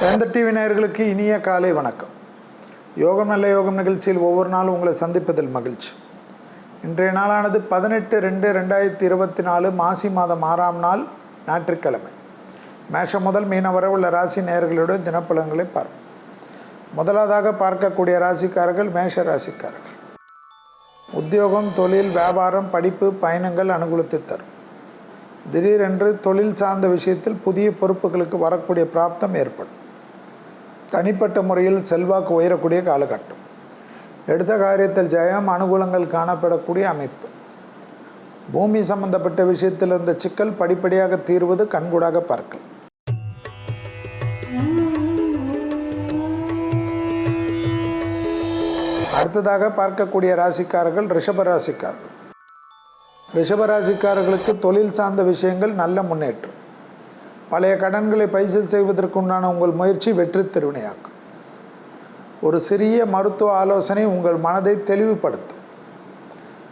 வேந்த TV நேயர்களுக்கு இனிய காலை வணக்கம். யோகம் நல்ல யோகம் நிகழ்ச்சியில் ஒவ்வொரு நாளும் உங்களை சந்திப்பதில் மகிழ்ச்சி. இன்றைய நாளானது பதினெட்டு ரெண்டு ரெண்டாயிரத்தி இருபத்தி நாலு மாசி மாதம் ஆறாம் நாள் ஞாயிற்றுக்கிழமை. மேஷம் முதல் மீன வரை உள்ள ராசி நேயர்களுடைய தினப்பலன்களை பார்ப்போம். முதலாவதாக பார்க்கக்கூடிய ராசிக்காரர்கள் மேஷ ராசிக்காரர்கள். உத்தியோகம் தொழில் வியாபாரம் படிப்பு பயணங்கள் அனுகூலத்தை தரும். திடீரென்று தொழில் சார்ந்த விஷயத்தில் புதிய பொறுப்புகளுக்கு வரக்கூடிய பிராப்தம் ஏற்படும். தனிப்பட்ட முறையில் செல்வாக்கு உயரக்கூடிய காலகட்டம். எடுத்த காரியத்தில் ஜெயம் அனுகூலங்கள் காணப்படக்கூடிய அமைப்பு. பூமி சம்பந்தப்பட்ட விஷயத்தில் இருந்த சிக்கல் படிப்படியாக தீர்வது கண்கூடாக பார்க்கலாம் அடுத்ததாக பார்க்கக்கூடிய ராசிக்காரர்கள் ரிஷப ராசிக்காரர்கள். ரிஷபராசிக்காரர்களுக்கு தொழில் சார்ந்த விஷயங்கள் நல்ல முன்னேற்றம். பழைய கடன்களை பைசல் செய்வதற்குண்டான உங்கள் முயற்சி வெற்றி திருவினையாக்கும். ஒரு சிறிய மருத்துவ ஆலோசனை உங்கள் மனதை தெளிவுபடுத்தும்.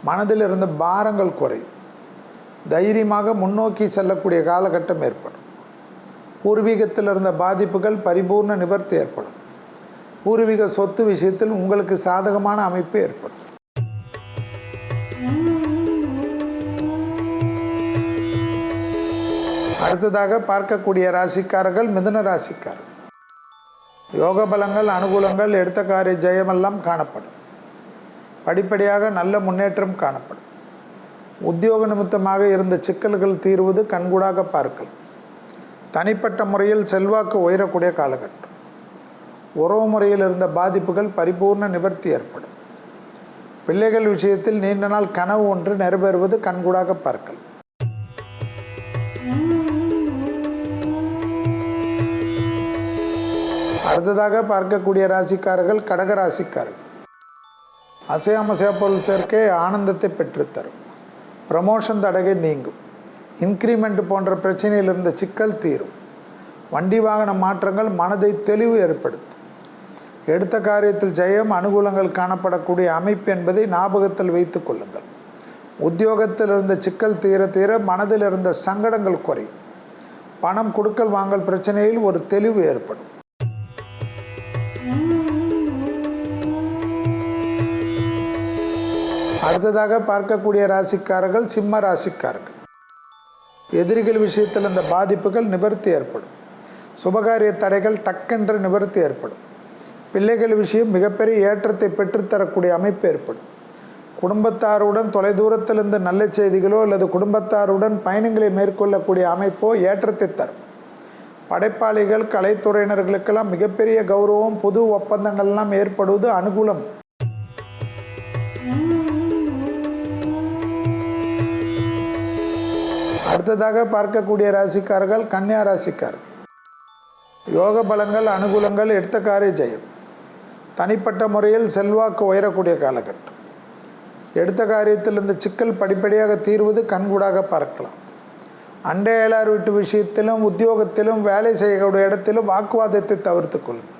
மனதில் இருந்த பாரங்கள் குறையும். தைரியமாக முன்னோக்கி செல்லக்கூடிய காலகட்டம் ஏற்படும். பூர்வீகத்தில் இருந்த பாதிப்புகள் பரிபூர்ண நிவர்த்தி ஏற்படும். பூர்வீக சொத்து விஷயத்தில் உங்களுக்கு சாதகமான அமைப்பு ஏற்படும். அடுத்ததாக பார்க்கக்கூடிய ராசிக்காரர்கள் மிதுன ராசிக்காரர்கள். யோக பலங்கள் அனுகூலங்கள் எடுத்த காரிய ஜெயமெல்லாம் காணப்படும். படிப்படியாக நல்ல முன்னேற்றம் காணப்படும். உத்தியோக நிமித்தமாக இருந்த சிக்கல்கள் தீர்வது கண்கூடாக பார்க்கலாம். தனிப்பட்ட முறையில் செல்வாக்கு உயரக்கூடிய காலகட்டம். உறவு முறையில் இருந்த பாதிப்புகள் பரிபூர்ண நிவர்த்தி ஏற்படும். பிள்ளைகள் விஷயத்தில் நீண்ட நாள் கனவு ஒன்று நிறைவேறுவது கண்கூடாக பார்க்கலாம். அடுத்ததாக பார்க்கக்கூடிய ராசிக்காரர்கள் கடக ராசிக்காரர்கள். அசையாமசையா பொருள் சேர்க்கை ஆனந்தத்தை பெற்றுத்தரும். ப்ரமோஷன் தடகை நீங்கும். இன்க்ரிமெண்ட் போன்ற பிரச்சனையில் இருந்த சிக்கல் தீரும். வண்டி வாகன மாற்றங்கள் மனதை தெளிவு ஏற்படுத்தும். எடுத்த காரியத்தில் ஜெயம் அனுகூலங்கள் காணப்படக்கூடிய அமைப்பு என்பதை ஞாபகத்தில் வைத்து கொள்ளுங்கள். உத்தியோகத்தில் இருந்த சிக்கல் தீர தீர மனதில் இருந்த சங்கடங்கள் குறையும். பணம் கொடுக்கல் வாங்கல் பிரச்சனையில் ஒரு தெளிவு ஏற்படும். அடுத்ததாக பார்க்கக்கூடிய ராசிக்காரர்கள் சிம்ம ராசிக்காரர்கள். எதிரிகள் விஷயத்தில் இந்த பாதிப்புகள் நிவர்த்தி ஏற்படும். சுபகாரிய தடைகள் டக்கென்று நிவர்த்தி ஏற்படும். பிள்ளைகள் விஷயம் மிகப்பெரிய ஏற்றத்தை பெற்றுத்தரக்கூடிய அமைப்பு ஏற்படும். குடும்பத்தாருடன் தொலைதூரத்திலிருந்து நல்ல செய்திகளோ அல்லது குடும்பத்தாருடன் பயணங்களை மேற்கொள்ளக்கூடிய அமைப்போ ஏற்றத்தை தரும். படைப்பாளிகள் கலைத்துறையினர்களுக்கெல்லாம் மிகப்பெரிய கௌரவம் புது ஒப்பந்தங்கள்லாம் ஏற்படுவது அனுகூலம். அடுத்ததாக பார்க்கக்கூடிய ராசிக்காரர்கள் கன்னியா ராசிக்காரர்கள் யோக பலங்கள் அனுகூலங்கள் எடுத்த காரிய ஜெயம். தனிப்பட்ட முறையில் செல்வாக்கு உயரக்கூடிய காலகட்டம். எடுத்த காரியத்தில் இந்த சிக்கல் படிப்படியாக தீர்வது கண்கூடாக பார்க்கலாம். அண்டை அண்டையலார் வீட்டு விஷயத்திலும் உத்தியோகத்திலும் வேலை செய்யக்கூடிய இடத்திலும் வாக்குவாதத்தை தவிர்த்து கொள்ளுங்கள்.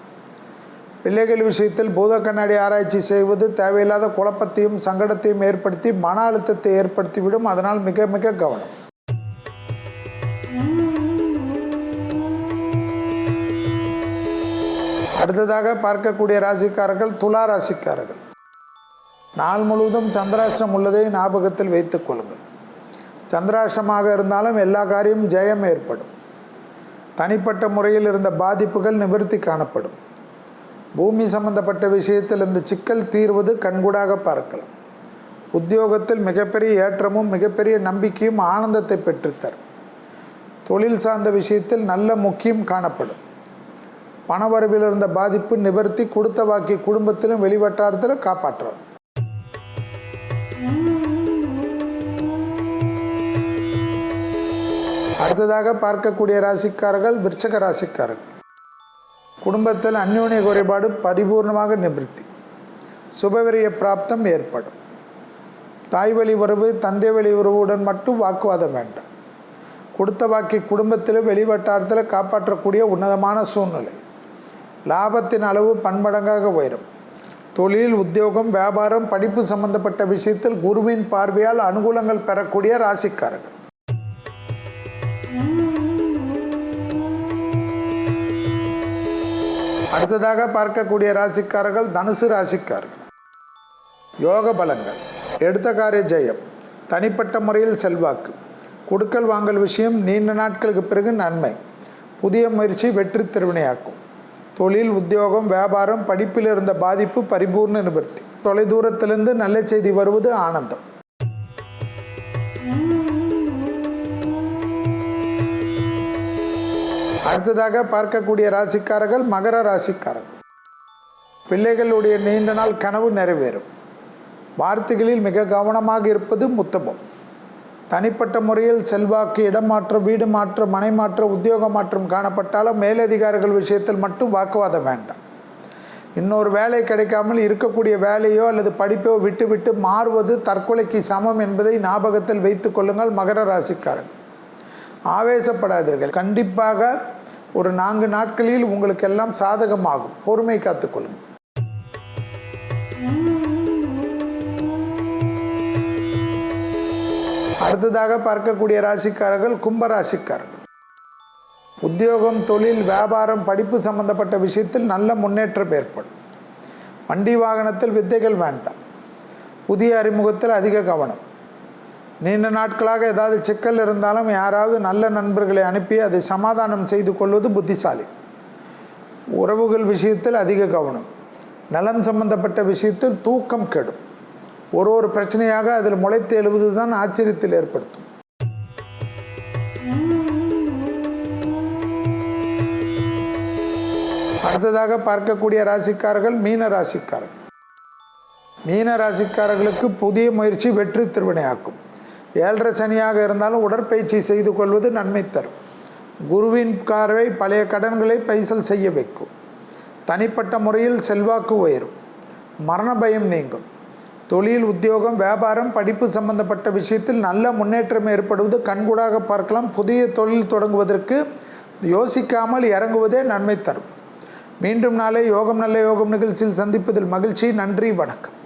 பிள்ளைகள் விஷயத்தில் பூத கண்ணாடி ஆராய்ச்சி செய்வது தேவையில்லாத குழப்பத்தையும் சங்கடத்தையும் ஏற்படுத்தி மன அழுத்தத்தை ஏற்படுத்திவிடும். அதனால் மிக மிக கவனம். அடுத்ததாக பார்க்கக்கூடிய ராசிக்காரர்கள் துலா ராசிக்காரர்கள். நாள் முழுவதும் சந்திராஷ்டம் உள்ளதை ஞாபகத்தில் வைத்துக் கொள்ளுங்கள். சந்திராஷ்டமாக இருந்தாலும் எல்லா காரியமும் ஜெயம் ஏற்படும். தனிப்பட்ட முறையில் இருந்த பாதிப்புகள் நிவர்த்தி காணப்படும். பூமி சம்பந்தப்பட்ட விஷயத்தில் இந்த சிக்கல் தீர்வது கண்கூடாக பார்க்கலாம். உத்தியோகத்தில் மிகப்பெரிய ஏற்றமும் மிகப்பெரிய நம்பிக்கையும் ஆனந்தத்தை பெற்றுத்தரும். தொழில் சார்ந்த விஷயத்தில் நல்ல முக்கியம் காணப்படும். பணவரவில் இருந்த பாதிப்பு நிவர்த்தி கொடுத்த வாக்கி குடும்பத்திலும் வெளிவட்டாரத்திலும் காப்பாற்றுறது அடுத்ததாக பார்க்கக்கூடிய ராசிக்காரர்கள் விருச்சக ராசிக்காரர்கள். குடும்பத்தில் அந்யோன்ய குறைபாடு பரிபூர்ணமாக நிவர்த்தி. சுபவிரிய பிராப்தம் ஏற்படும். தாய் வழி உறவு தந்தை வழி உறவுடன் மட்டும் வாக்குவாதம் வேண்டாம். கொடுத்த வாக்கி குடும்பத்தில் வெளிவட்டாரத்தில் காப்பாற்றக்கூடிய உன்னதமான சூழ்நிலை. லாபத்தின் அளவு பன்மடங்காக உயரும். தொழில் உத்தியோகம் வியாபாரம் படிப்பு சம்பந்தப்பட்ட விஷயத்தில் குருவின் பார்வையால் அனுகூலங்கள் பெறக்கூடிய ராசிக்காரர்கள். அடுத்ததாக பார்க்கக்கூடிய ராசிக்காரர்கள் தனுசு ராசிக்காரர்கள். யோக பலங்கள் எடுத்த காரிய ஜெயம். தனிப்பட்ட முறையில் செல்வாக்கு. கொடுக்கல் வாங்கல் விஷயம் நீண்ட நாட்களுக்கு பிறகு நன்மை. புதிய முயற்சி வெற்றி திருவினையாக்கும் தொழில் உத்தியோகம் வியாபாரம் படிப்பில் இருந்த பாதிப்பு பரிபூர்ண நிவர்த்தி. தொலைதூரத்திலிருந்து நல்ல செய்தி வருவது ஆனந்தம். அடுத்ததாக பார்க்கக்கூடிய ராசிக்காரர்கள் மகர ராசிக்காரர்கள். பிள்ளைகளுடைய நீண்ட நாள் கனவு நிறைவேறும். வார்த்தைகளில் மிக கவனமாக இருப்பது முத்தமம். தனிப்பட்ட முறையில் செல்வாக்கு இடமாற்றம் வீடு மாற்றம் மனை மாற்றம் உத்தியோக மாற்றம் காணப்பட்டாலும் மேலதிகாரிகள் விஷயத்தில் மட்டும் வாக்குவாதம் வேண்டாம். இன்னொரு வேலை கிடைக்காமல் இருக்கக்கூடிய வேலையோ அல்லது படிப்போ விட்டுவிட்டு மாறுவது தற்கொலைக்கு சமம் என்பதை ஞாபகத்தில் வைத்து கொள்ளுங்கள் மகர ராசிக்காரர்கள். ஆவேசப்படாதீர்கள். கண்டிப்பாக ஒரு நான்கு நாட்களில் உங்களுக்கெல்லாம் சாதகமாகும். பொறுமை காத்துக்கொள்ளுங்கள் அடுத்ததாக பார்க்கக்கூடிய ராசிக்காரர்கள் கும்ப ராசிக்காரர்கள் உத்தியோகம் தொழில் வியாபாரம் படிப்பு சம்பந்தப்பட்ட விஷயத்தில் நல்ல முன்னேற்றம் ஏற்படும். வண்டி வாகனத்தில் வித்தைகள் வேண்டாம். புதிய அறிமுகத்தில் அதிக கவனம். நீண்ட நாட்களாக ஏதாவது சிக்கல் இருந்தாலும் யாராவது நல்ல நண்பர்களை அனுப்பி அதை சமாதானம் செய்து கொள்வது புத்திசாலி. உறவுகள் விஷயத்தில் அதிக கவனம். நலம் சம்பந்தப்பட்ட விஷயத்தில் தூக்கம் கெடும். ஒரு ஒரு பிரச்சனையாக அதில் முளைத்து எழுவது தான் ஆச்சரியத்தில் ஏற்படுத்தும். அடுத்ததாக பார்க்கக்கூடிய ராசிக்காரர்கள் மீன ராசிக்காரர்கள். மீன ராசிக்காரர்களுக்கு புதிய முயற்சி வெற்றி திருவினையாக்கும். ஏழரை சனியாக இருந்தாலும் உடற்பயிற்சி செய்து கொள்வது நன்மை தரும். குருவின் காரை பழைய கடன்களை பைசல் செய்ய வைக்கும். தனிப்பட்ட முறையில் செல்வாக்கு உயரும். மரண பயம் நீங்கும். தொழில் உத்தியோகம் வியாபாரம் படிப்பு சம்பந்தப்பட்ட விஷயத்தில் நல்ல முன்னேற்றம் ஏற்படுவது கண்கூடாக பார்க்கலாம். புதிய தொழில் தொடங்குவதற்கு யோசிக்காமல் இறங்குவதே நன்மை தரும். மீண்டும் நாளை யோகம் நல்ல யோகம் நிகழ்ச்சியில் சந்திப்பதில் மகிழ்ச்சி. நன்றி வணக்கம்.